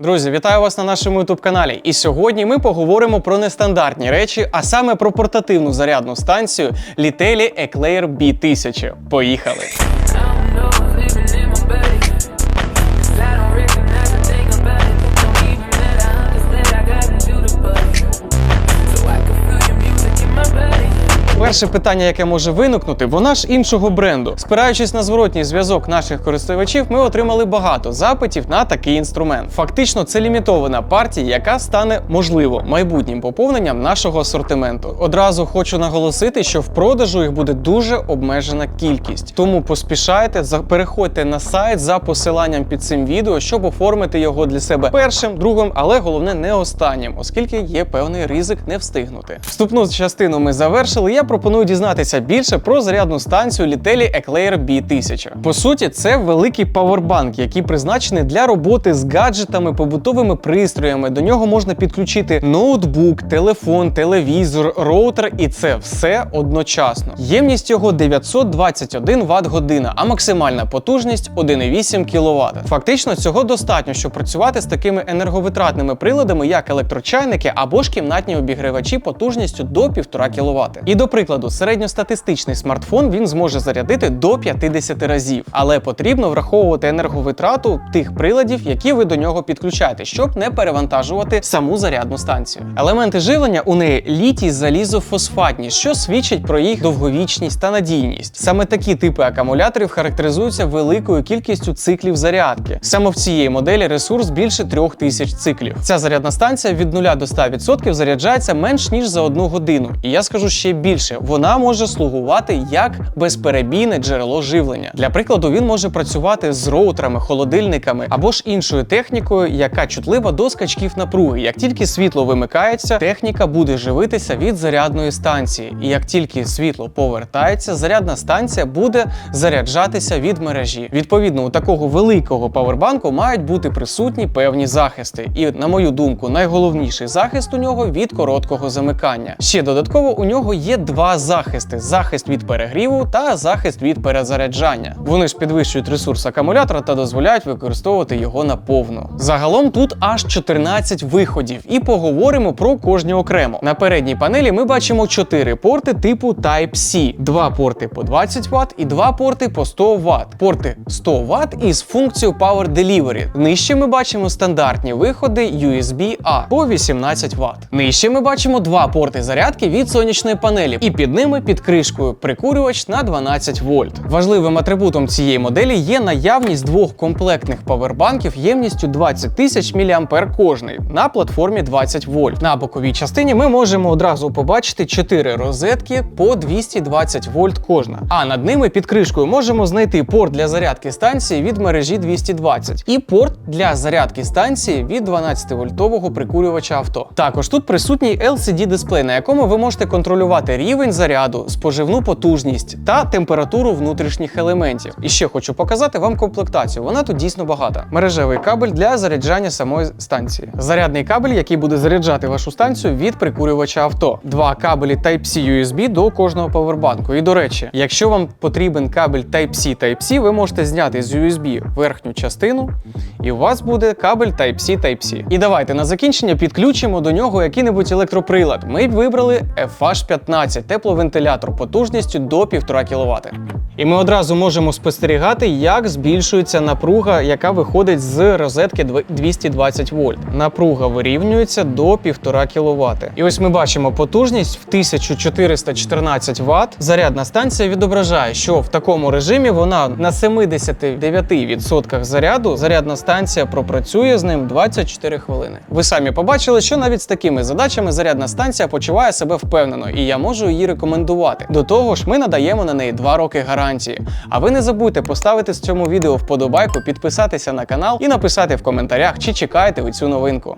Друзі, вітаю вас на нашому youtube каналі. І сьогодні ми поговоримо про нестандартні речі, а саме про портативну зарядну станцію Litelli Eclair B1000. Поїхали! Перше питання, яке може виникнути, вона ж іншого бренду. Спираючись на зворотній зв'язок наших користувачів, ми отримали багато запитів на такий інструмент. Фактично, це лімітована партія, яка стане можливо майбутнім поповненням нашого асортименту. Одразу хочу наголосити, що в продажу їх буде дуже обмежена кількість. Тому поспішайте, переходьте на сайт за посиланням під цим відео, щоб оформити його для себе першим, другим, але головне не останнім, оскільки є певний ризик не встигнути. Вступну частину ми завершили. Я пропоную дізнатися більше про зарядну станцію Litelli Eclair B1000. По суті, це великий павербанк, який призначений для роботи з гаджетами, побутовими пристроями. До нього можна підключити ноутбук, телефон, телевізор, роутер, і це все одночасно. Ємність його 921 Вт година, а максимальна потужність 1,8 кВт. Фактично цього достатньо, щоб працювати з такими енерговитратними приладами, як електрочайники або ж кімнатні обігрівачі потужністю до 1,5 кВт. І до прикладу, середньостатистичний смартфон він зможе зарядити до 50 разів, але потрібно враховувати енерговитрату тих приладів, які ви до нього підключаєте, щоб не перевантажувати саму зарядну станцію. Елементи живлення у неї літій залізофосфатні, що свідчить про їх довговічність та надійність. Саме такі типи акумуляторів характеризуються великою кількістю циклів зарядки. Саме в цієї моделі ресурс більше 3000 циклів. Ця зарядна станція від 0 до 100% заряджається менш ніж за одну годину. І я скажу ще більше: вона може слугувати як безперебійне джерело живлення. Для прикладу, він може працювати з роутерами, холодильниками або ж іншою технікою, яка чутлива до скачків напруги. Як тільки світло вимикається, техніка буде живитися від зарядної станції. І як тільки світло повертається, зарядна станція буде заряджатися від мережі. Відповідно, у такого великого павербанку мають бути присутні певні захисти. І, на мою думку, найголовніший захист у нього від короткого замикання. Ще додатково у нього є два захисти: захист від перегріву та захист від перезаряджання. Вони ж підвищують ресурс акумулятора та дозволяють використовувати його наповну. Загалом тут аж 14 виходів, і поговоримо про кожні окремо. На передній панелі ми бачимо 4 порти типу Type-C, два порти по 20 Вт і два порти по 100 Вт. Порти 100 Вт із функцією Power Delivery. Нижче ми бачимо стандартні виходи USB-A по 18 Вт. Нижче ми бачимо два порти зарядки від сонячної панелі, і під ними під кришкою прикурювач на 12 вольт. Важливим атрибутом цієї моделі є наявність двох комплектних павербанків ємністю 20 тисяч мА кожний на платформі 20 вольт. На боковій частині ми можемо одразу побачити 4 розетки по 220 вольт кожна. А над ними під кришкою можемо знайти порт для зарядки станції від мережі 220 і порт для зарядки станції від 12-вольтового прикурювача авто. Також тут присутній LCD дисплей, на якому ви можете контролювати рівень заряду, споживну потужність та температуру внутрішніх елементів. І ще хочу показати вам комплектацію. Вона тут дійсно багата. Мережевий кабель для заряджання самої станції. Зарядний кабель, який буде заряджати вашу станцію від прикурювача авто. Два кабелі Type-C USB до кожного павербанку. І до речі, якщо вам потрібен кабель Type-C Type-C, ви можете зняти з USB верхню частину, і у вас буде кабель Type-C Type-C. І давайте на закінчення підключимо до нього який-небудь електроприлад. Ми вибрали FH15 тепловентилятор потужністю до 1,5 кВт. І ми одразу можемо спостерігати, як збільшується напруга, яка виходить з розетки 220 вольт. Напруга вирівнюється до 1,5 кВт. І ось ми бачимо потужність в 1414 Вт. Зарядна станція відображає, що в такому режимі вона на 79% заряду зарядна станція пропрацює з ним 24 хвилини. Ви самі побачили, що навіть з такими задачами зарядна станція почуває себе впевнено, і я можу рекомендувати. До того ж, ми надаємо на неї 2 роки гарантії. А ви не забудьте поставити з цьому відео вподобайку, підписатися на канал і написати в коментарях, чи чекаєте ви цю новинку.